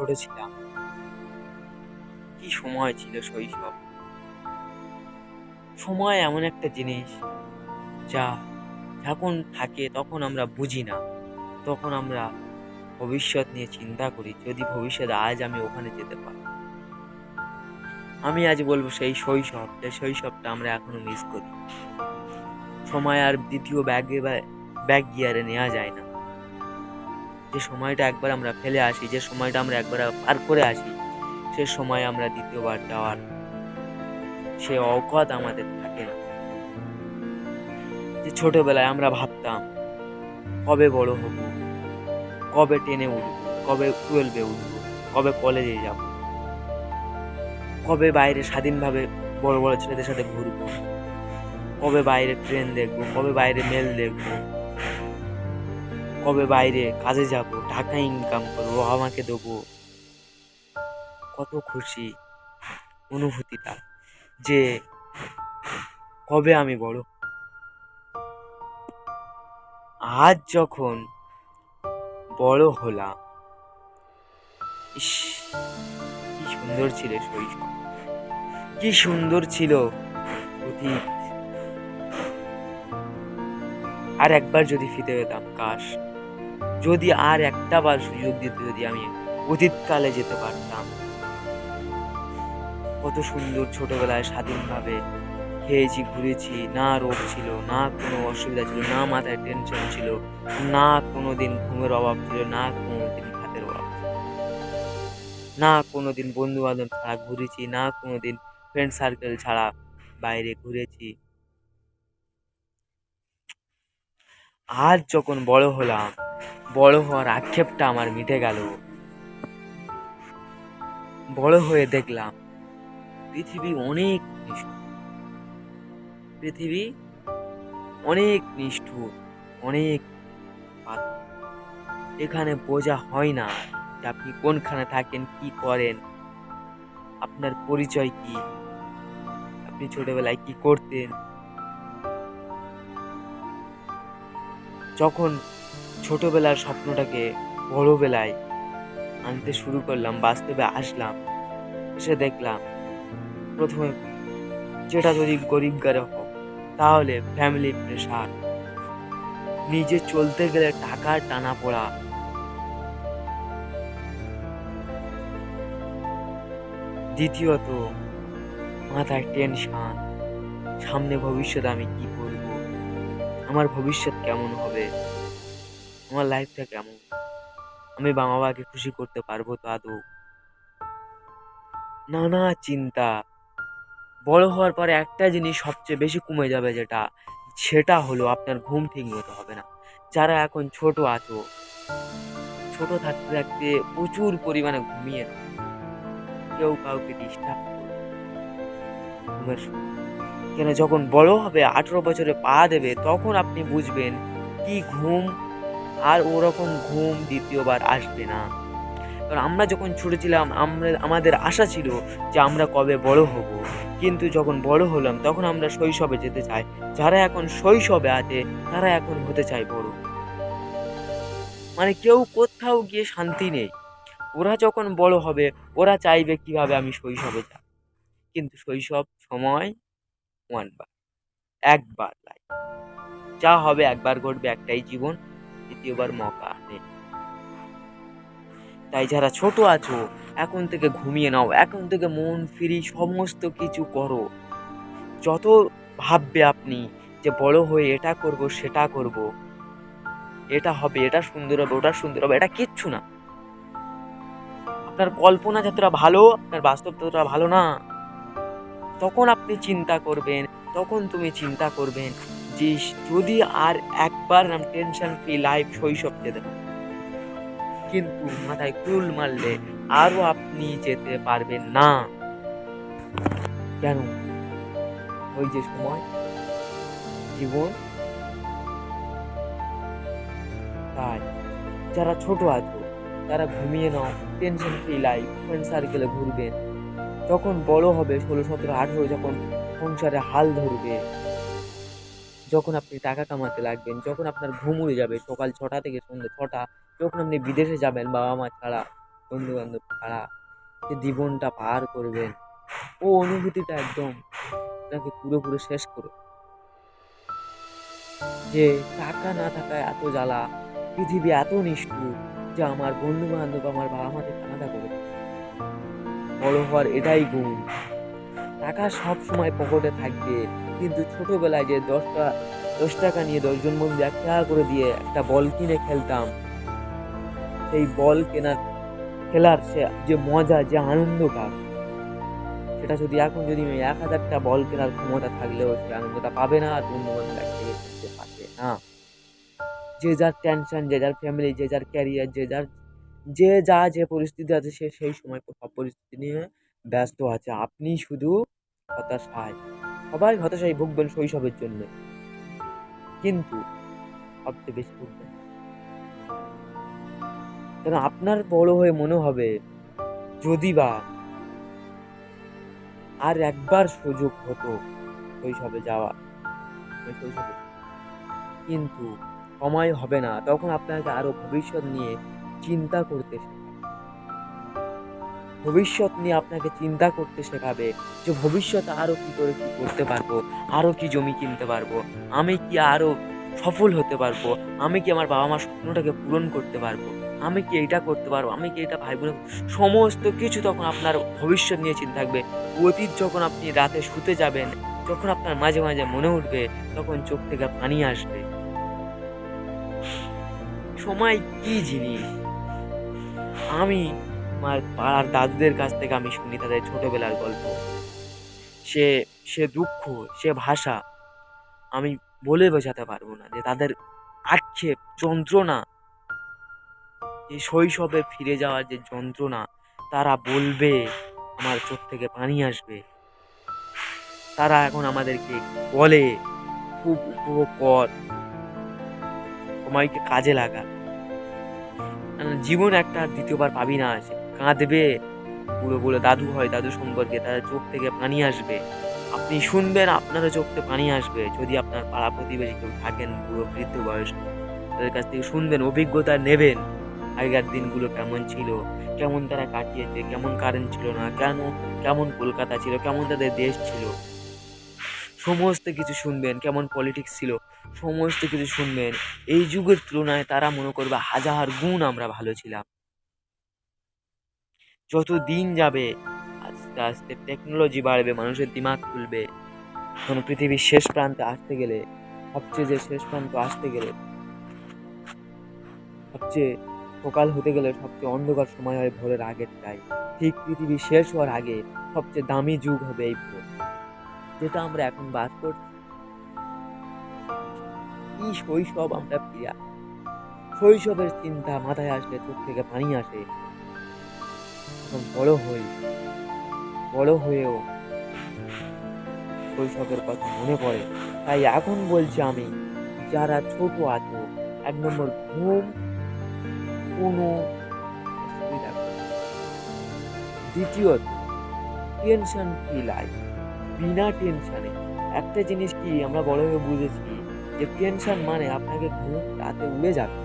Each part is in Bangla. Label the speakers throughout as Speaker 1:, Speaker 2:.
Speaker 1: ছোট ছিলাম কি সময় ছিল শৈশব? সময় এমন একটা জিনিস যা যখন থাকে তখন আমরা বুঝি না। তখন আমরা ভবিষ্যৎ নিয়ে চিন্তা করি, যদি ভবিষ্যতে আজ আমি ওখানে যেতে পারি আমি আজ বলব সেই শৈশব, যে শৈশবটা আমরা এখনও মিস করি। সময় আর দ্বিতীয় ব্যাগে ব্যাগ গিয়ারে নেওয়া যায় না। যে সময়টা একবার আমরা ফেলে আসি, যে সময়টা আমরা একবার পার করে আসি, সে সময় আমরা দ্বিতীয়বার যাওয়ার সে অকাত আমাদের থাকে না। যে ছোটবেলায় আমরা ভাবতাম, কবে বড় হব? কবে টেনে উঠব? কবে টুয়েলভে উঠব? কবে কলেজে যাব? কবে বাইরে স্বাধীনভাবে বড় বড় ছেলেদের সাথে ঘুরবো? কবে বাইরে ট্রেন দেখব? কবে বাইরে মেল দেখব? কবে বাইরে? কাজে যাব, টাকা ইনকাম করব বাবা মাকে দেবো। কত খুশি অনুভূতিটা যে কবে আমি বড়। আজ যখন বড় হলাম, ইস, কি সুন্দর ছিল শৈশব কি সুন্দর ছিল অতীত। আর একবার যদি ফিতে পেতাম, কাশ। যদি আর একটা বার সুযোগ দিত যদি আমি অতীতকালে যেতে পারতাম। কত সুন্দর ছোটবেলায় স্বাধীনভাবে খেয়েছি, ঘুরেছি, না রোগ ছিল, না কোনো অসুবিধা ছিল, না মাথায় টেনশন ছিল, না কোনো দিন ঘুমের অভাব ছিল, না কোনো দিন ভাতের অভাব না কোনো দিন বন্ধু বান্ধব ছাড়া ঘুরেছি, না কোনো দিন ফ্রেন্ড সার্কেল ছাড়া বাইরে ঘুরেছি। আজ যখন বড় হলাম, বড় হওয়ার আক্ষেপটা আমার মিটে গেল। বড় হয়ে দেখলাম, পৃথিবী অনেক নিষ্ঠুর। পৃথিবী অনেক নিষ্ঠুর, অনেক এখানে বোঝা হয় না যে আপনি কোনখানে থাকেন, কি করেন, আপনার পরিচয় কি, আপনি ছোটবেলায় কি করতেন যখন ছোটবেলার স্বপ্নটাকে বড়বেলায় আনতে শুরু করলাম, বাস্তবে আসলাম, এসে দেখলাম, প্রথমে যেটা যদি গরিব গারে হোক, তাহলে ফ্যামিলি প্রেশার নিজে চলতে গেলে টাকার টানা পড়া। দ্বিতীয়ত মাথায় টেনশন সামনে ভবিষ্যতে আমি কি আমার ভবিষ্যৎ কেমন হবে? আমার লাইফটা কেমন? আমি বাবা মাকে খুশি করতে পারব তো আদৌ? নানা চিন্তা। বড় হওয়ার পরে একটা জিনিস সবচেয়ে বেশি কমে যাবে যেটা, সেটা হলো আপনার ঘুম ঠিক মতো হবে না। যারা এখন ছোট আছো, ছোট থাকতে থাকতে প্রচুর পরিমাণে ঘুমিয়ে। কেউ কাউকে ডিস্টার্ব করবে ঘুমের সময়। কেন যখন বড় হবে, আঠেরো বছরে পা দেবে, তখন আপনি বুঝবেন কি ঘুম। আর ওরকম ঘুম দ্বিতীয়বার আসবে না। কারণ আমরা যখন ছোট ছিলাম, আমরা, আমাদের আশা ছিল যে আমরা কবে বড় হব। কিন্তু যখন বড় হলাম, তখন আমরা শৈশবে যেতে চাই। যারা এখন শৈশবে আছে, তারা এখন হতে চায় বড়। মানে কেউ কোথাও গিয়ে শান্তি নেই। ওরা যখন বড় হবে, ওরা চাইবে কীভাবে আমি শৈশবে যাই। কিন্তু শৈশব সময় ওয়ানবার একবার লাইফ যা হবে একবার ঘটবে একটাই জীবন, দ্বিতীয়বার মকা নেই তাই যারা ছোট আছো, এখন থেকে ঘুমিয়ে নাও, এখন থেকে মন ফিরি, সমস্ত কিছু করো। যত ভাববে আপনি যে বড় হয়ে এটা করব, সেটা করব। এটা হবে, এটা সুন্দর হবে, ওটা সুন্দর হবে, এটা কিচ্ছু না। আপনার কল্পনা যতটা ভালো, আপনার বাস্তব ততটা ভালো না। তখন আপনি চিন্তা করবেন, তখন তুমি চিন্তা করবেন যে যদি আর একবার নাম টেনশন ফ্রি লাইফ শৈশব যেতে কিন্তু মাথায় কুল মারলে আরও আপনি যেতে পারবেন না। কেন? ওই যে সময়, জীবন। তাই যারা ছোট আছে, তারা ঘুমিয়ে নাও টেনশন ফ্রি লাইফ ফ্রেন্ড সার্কেলে ঘুরবেন। যখন বড় হবে ষোলো, সতেরো, আঠেরো যখন সংসারে হাল ধরবে। যখন আপনি টাকা কামাতে লাগবেন, যখন আপনার ঘুম উড়ে যাবে সকাল ছটা থেকে সন্ধ্যে ছটা, যখন আপনি বিদেশে যাবেন বাবা মা ছাড়া বন্ধু বান্ধব ছাড়া, যে জীবনটা পার করবেন, ও অনুভূতিটা একদম আপনাকে পুরোপুরি শেষ করে যে টাকা না থাকায় এত জ্বালা, পৃথিবী এত নিষ্ঠুর যে আমার বন্ধু বান্ধব আমার বাবা মাকে কানাডা করে বড় হওয়ার এটাই গুণ টাকা সব সময় পকেটে থাকবে, কিন্তু ছোটবেলায় যে দশটা, দশ টাকা নিয়ে দশজন বন্ধু এক টাকা করে দিয়ে একটা বল কিনে খেলতাম, সেই বল কেনার, খেলার সে যে মজা, যে আনন্দটা, সেটা যদি এখন যদি এক হাজারটা বল কেনার ক্ষমতা থাকলেও সে আনন্দটা পাবে না, আর বন্ধু বান্ধব না। যে যার টেনশন যে যার ফ্যামিলি যে যার ক্যারিয়ার যে যার যে যা যে পরিস্থিতি আছে সে সেই সময় সব পরিস্থিতি নিয়ে ব্যস্ত আছে। আপনি শুধু হতাশায়। সবাই হতাশায় ভুগবেন শৈশবের জন্য। কিন্তু সবচেয়ে বেশি ভুগবেন। কারণ আপনার বড় হয়ে মনে হবে, যদি বা আর একবার সুযোগ হতো শৈশবে যাওয়া। কিন্তু সময় হবে না। তখন আপনাকে আরও ভবিষ্যৎ নিয়ে চিন্তা করতে ভবিষ্যৎ নিয়ে আপনাকে চিন্তা করতে শেখাবে যে ভবিষ্যতে আরও কি করে কি করতে পারব আরও কি জমি কিনতে পারব, আমি কি আরও সফল হতে পারব, আমি কি আমার বাবা মার স্বপ্নটাকে পূরণ করতে পারব, আমি কি এটা করতে পারব, আমি কি এটা ভাই বোন সমস্ত কিছু তখন আপনার ভবিষ্যৎ নিয়ে চিন্তা থাকবে। অতীত যখন আপনি রাতে শুতে যাবেন, যখন আপনার মাঝে মাঝে মনে উঠবে, তখন চোখ থেকে পানি আসবে। সময় কি জিনিস? আমি আমার পাড়ার দাদুদের কাছ থেকে আমি শুনি তাদের ছোটবেলার গল্প। সে সে দুঃখ, সে ভাষা আমি বলে বোঝাতে পারব না যে তাদের আক্ষেপ, যন্ত্রণা এই শৈশবে ফিরে যাওয়ার যে যন্ত্রণা, তারা বলবে, আমার চোখ থেকে পানি আসবে। তারা এখন আমাদেরকে বলে, খুব উপভোগ কর সময়কে কাজে লাগা। জীবন একটা দ্বিতীয়বার পাবি না সে। কাঁদবে, বুড়ো বুড়ো দাদু হয়, দাদু সম্পর্কে তাদের চোখ থেকে পানি আসবে। আপনি শুনবেন, আপনারও চোখ থেকে পানি আসবে। যদি আপনার পাড়া প্রতিবেশী কেউ থাকেন, বুড়ো বৃদ্ধ বয়স তাদের কাছ থেকে শুনবেন, অভিজ্ঞতা নেবেন। আগেকার দিনগুলো কেমন ছিল, কেমন তারা কাটিয়েছে, কেমন কারেন্ট ছিল না, কেন, কেমন কলকাতা ছিল, কেমন তাদের দেশ ছিল। সমস্ত কিছু শুনবেন, কেমন পলিটিক্স ছিল। সমস্ত কিছু শুনবেন। এই যুগের তুলনায় তারা মনে করবে হাজার গুণ আমরা ভালো ছিলাম। যত দিন যাবে, আস্তে আস্তে টেকনোলজি বাড়বে, মানুষের দিমাগ খুলবে। কোনো পৃথিবীর শেষ প্রান্তে আসতে গেলে, সবচেয়ে যে শেষ প্রান্ত আসতে গেলে, সবচেয়ে সকাল হতে গেলে সবচেয়ে অন্ধকার সময় হয় ভোরের আগেরটাই ঠিক পৃথিবী শেষ হওয়ার আগে সবচেয়ে দামি যুগ হবে এই ভোর। যেটা আমরা এখন বাস করছি শৈশব আমরা ফিরে শৈশবের চিন্তা মাথায় আসলে চোখ থেকে পানি আসে। এখন বড় হই, বড় হয়েও শৈশবের কথা মনে পড়ে। তাই এখন বলছি আমি, যারা ছোট আছো, এক নম্বর ঘুম, কোনো দ্বিতীয়ত টেনশন ফ্রি লাইফ বিনা টেনশনে একটা জিনিস কি আমরা বড় হয়ে বুঝেছি যে টেনশন মানে আপনাকে ঘুম রাতে উড়ে যাবে।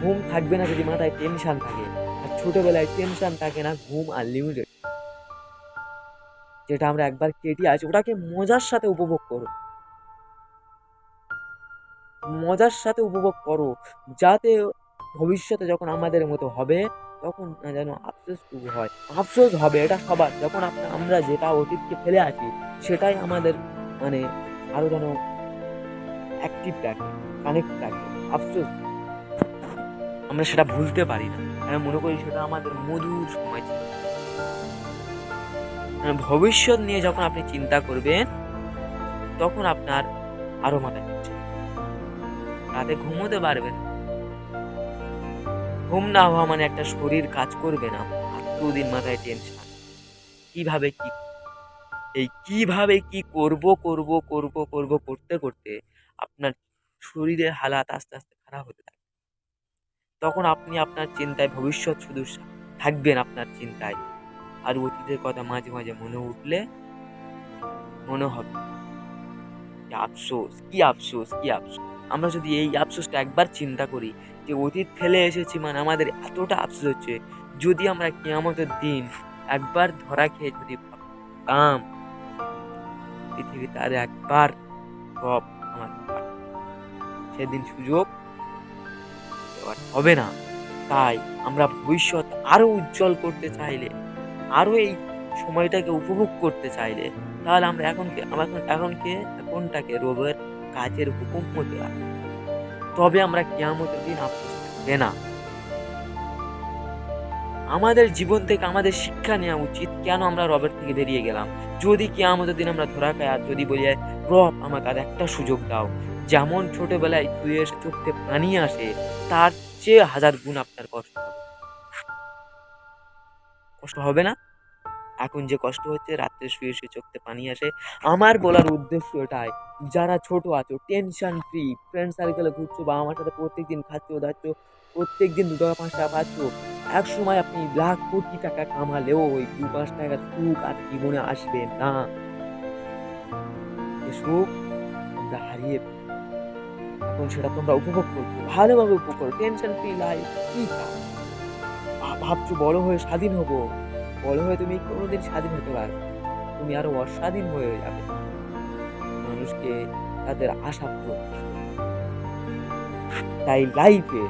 Speaker 1: ঘুম থাকবে না যদি মাথায় টেনশন থাকে। আর ছোটোবেলায় টেনশন থাকে না, ঘুম আনলিমিটেড যেটা আমরা একবার কেটে আছি, ওটাকে মজার সাথে উপভোগ করো। মজার সাথে উপভোগ করো, যাতে ভবিষ্যতে যখন আমাদের মতো হবে, তখন না যেন আফসোসটুকু হয়। আফসোস হবে, এটা সবার। যখন আমরা যেটা অতীতকে ফেলে আসি সেটাই আমাদের মানে আরও যেন অ্যাক্টিভ রাখে কানেক্ট রাখে আফসোস আমরা সেটা ভুলতে পারি না। আমি মনে করি সেটা আমাদের মধুর সময় ছিল। মানে ভবিষ্যৎ নিয়ে যখন আপনি চিন্তা করবেন, তখন আপনার আরও মাথা ঘুরছে। রাতে ঘুমোতে পারবেন ঘুম না হওয়া মানে একটা শরীর কাজ করবে না। দিন মাথায় টেনশন কীভাবে কি এই কীভাবে কি করব করব করব করব, করতে করতে আপনার শরীরের হালাত আস্তে আস্তে খারাপ হতে থাকে। তখন আপনি আপনার চিন্তায় ভবিষ্যৎ শুধু থাকবেন আপনার চিন্তায়। আর অতীতের কথা মাঝে মাঝে মনে উঠলে মনে হবে। আফসোস, কি আফসোস কি আফসোস। আমরা যদি এই আফসোসটা একবার চিন্তা করি যে অতীত ফেলে এসেছি মানে আমাদের এতটা আফসোস হচ্ছে, যদি আমরা কেয়ামতের দিন একবার ধরা খেয়ে যদি ভাবতাম, পৃথিবীতে আর একবার আমার সেদিন সুযোগ হবে না। তাই আমরা ভবিষ্যৎ আরও উজ্জ্বল করতে চাইলে, আরও এই সময়টাকে উপভোগ করতে চাইলে, তাহলে আমরা এখনকে এখন এখনকে এখনটাকে রবের কাজের হুকুম মতো। তবে আমরা কেয়ামতের দিন থাকবে না। আমাদের জীবন থেকে আমাদের শিক্ষা নেওয়া উচিত, কেন আমরা রবের থেকে বেরিয়ে গেলাম? যদি কেয়ামতের দিন আমরা ধরা খাই আর যদি বলি, রব, আমাকে আর একটা সুযোগ দাও। যেমন ছোটবেলায় এসে চোখতে পানি আসে, তার চেয়ে হাজার গুণ আপনার কষ্ট কষ্ট হবে না? এখন যে কষ্ট হচ্ছে, রাত্রে শুয়ে শুয়ে চোখতে পানি আসে। আমার বলার উদ্দেশ্য এটাই, যারা ছোট আছো টেনশন ফ্রি ফ্রেন্ড সার্কেলে ঘুরছো বা আমার সাথে প্রত্যেকদিন খাচ্ছো, দাচ্ছ প্রত্যেক দিন দু টাকা, পাঁচ টাকা পাচ্ছ। এক সময় আপনি লাখ কোটি টাকা কামালেও ওই দু, পাঁচ টাকার সুখ আর জীবনে আসবে না। সুখ আমরা হারিয়ে এখন সেটা তোমরা উপভোগ করছ, ভালোভাবে উপভোগ করো। টেনশন ফ্রি লাইফ কি ভাবছ বড় হয়ে স্বাধীন হব? বড় হয়ে তুমি কোনোদিন স্বাধীন হতে পারবে তুমি আরও অস্বাধীন হয়ে যাবে। মানুষকে তাদের আশা পূরণ তাই লাইফে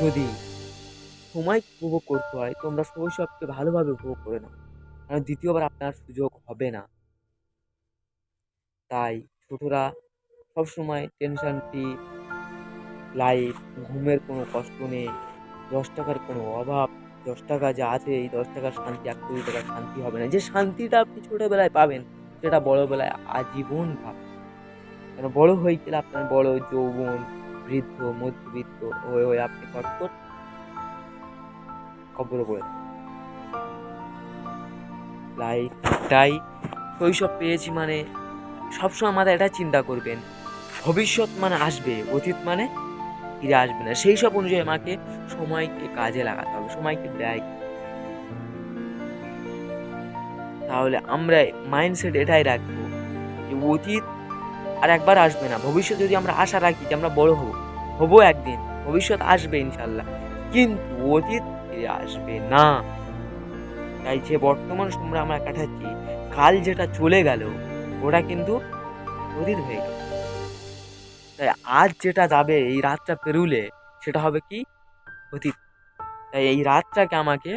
Speaker 1: যদি সময় উপভোগ করতে হয় তোমরা শৈশবকে ভালোভাবে উপভোগ করে নাও কারণ দ্বিতীয়বার আপনার সুযোগ হবে না। তাই ছোটরা সবসময় টেনশন ফ্রি লাইফ ঘুমের কোনো কষ্ট নেই, দশ টাকার কোনো অভাব, দশ টাকা যা আছে এই দশ টাকার শান্তি, এক কোটি টাকার শান্তি হবে না। যে শান্তিটা আপনি ছোটোবেলায় পাবেন, সেটা বড়োবেলায় আজীবন পাবেন। কেন বড়ো হয়ে গেলে আপনার বড় যৌবন বৃদ্ধ, মধ্যবিত্ত হয়ে হয়ে আপনি কটকট কবর করে লাইফ তাই শৈশব পেয়েছি মানে সবসময় আমাদের এটা চিন্তা করবেন, ভবিষ্যৎ মানে আসবে, অতীত মানে ফিরে আসবে না। সেই সব অনুযায়ী আমাকে সময়কে কাজে লাগাতে হবে, সময়কে ব্যয় তাহলে আমরা মাইন্ডসেট এটাই রাখব যে অতীত আর একবার আসবে না। ভবিষ্যৎ যদি আমরা আশা রাখি যে আমরা বড় হব, হব একদিন। ভবিষ্যৎ আসবে ইনশাল্লাহ কিন্তু অতীত ফিরে আসবে না। তাই যে বর্তমান সময় আমরা কাটাচ্ছি, কাল যেটা চলে গেল, ওটা কিন্তু অতীত হয়ে গেল। তাই আজ যেটা যাবে এই রাতটা পেরুলে, সেটা হবে কি? অতীত। তাই এই রাতটাকে আমাকে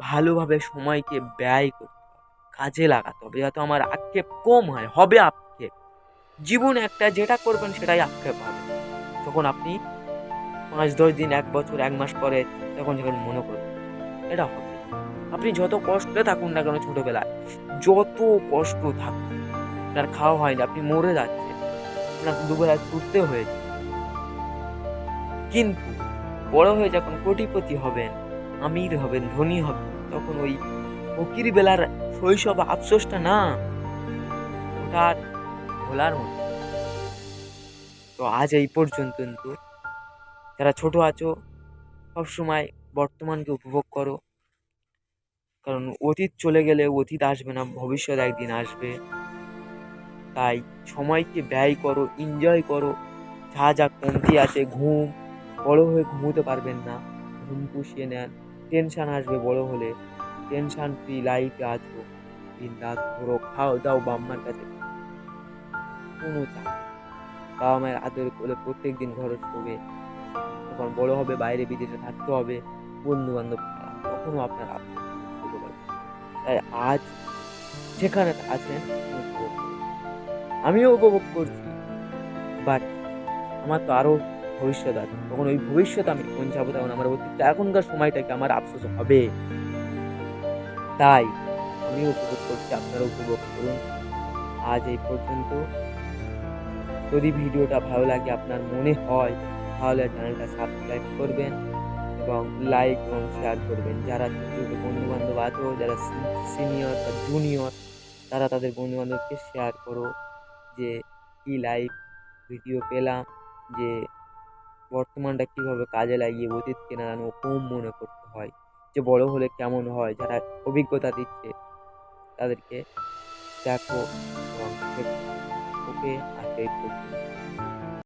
Speaker 1: ভালোভাবে সময়কে ব্যয় করতে কাজে লাগাতে হবে যাতে আমার আক্ষেপ কম হয়, হবে আক্ষেপ। জীবন একটা যেটা করবেন সেটাই আক্ষেপ হবে। তখন আপনি পাঁচ, দশ দিন, এক বছর, এক মাস পরে তখন যখন মনে করবেন, এটা হবে। আপনি যত কষ্টে থাকুন না কেন ছোটবেলায়, যত কষ্ট থাকুন আপনার খাওয়া হয়নি, আপনি মরে যাচ্ছেন, আপনার দুবেলা ছুটতে হয়েছে কিন্তু বড় হয়ে যখন কোটিপতি হবেন, আমির হবেন, ধনী হবেন, তখন ওই ফকির বেলার শৈশব আফসোসটা না ওটা ভোলার মতো। তো আজ এই পর্যন্ত, কিন্তু। যারা ছোট আছো, সবসময় বর্তমানকে উপভোগ করো। কারণ অতীত চলে গেলে অতীত আসবে না, ভবিষ্যৎ একদিন আসবে। তাই সময়কে ব্যয় করো এনজয় করো। যা যা কমতি আছে, ঘুম, বড় হয়ে ঘুমোতে পারবেন না। ঘুম পুষিয়ে নেন। টেনশন আসবে বড় হলে। টেনশন ফ্রি লাইফে আছো দিন রাত ঘোরো খাও, দাও বাম্মার কাছে। কোনো চাপ বাবা মায়ের আদর করে প্রত্যেক দিন ঘরে শোবে। তখন বড় হবে, বাইরে বিদেশে থাকতে হবে বন্ধু বান্ধব তখনও আপনার তাই আজ যেখানে আছেন আমিও উপভোগ করছি। বাট আমার তো আরও ভবিষ্যৎ আছে। তখন ওই ভবিষ্যৎ আমি কোন যাব তখন আমার অতীতটা, এখনকার সময়টাকে আমার আফসোস হবে। তাই আমিও উপভোগ করছি আপনারা উপভোগ করুন। আজ এই পর্যন্ত। যদি ভিডিওটা ভালো লাগে, আপনার মনে হয়, তাহলে চ্যানেলটা সাবস্ক্রাইব করবেন এবং লাইক এবং শেয়ার করবেন। যারা ছোটো ছোটো বন্ধু বান্ধব আছো, যারা সিনিয়র বা জুনিয়র তারা তাদের বন্ধু বান্ধবকে শেয়ার করো যে কী লাইভ ভিডিও পেলাম, যে বর্তমানটা কীভাবে কাজে লাগিয়ে অতীতকে না জানো কম মনে করতে হয়। যে বড় হলে কেমন হয় যারা অভিজ্ঞতা দিচ্ছে তাদেরকে দেখো ওকে আর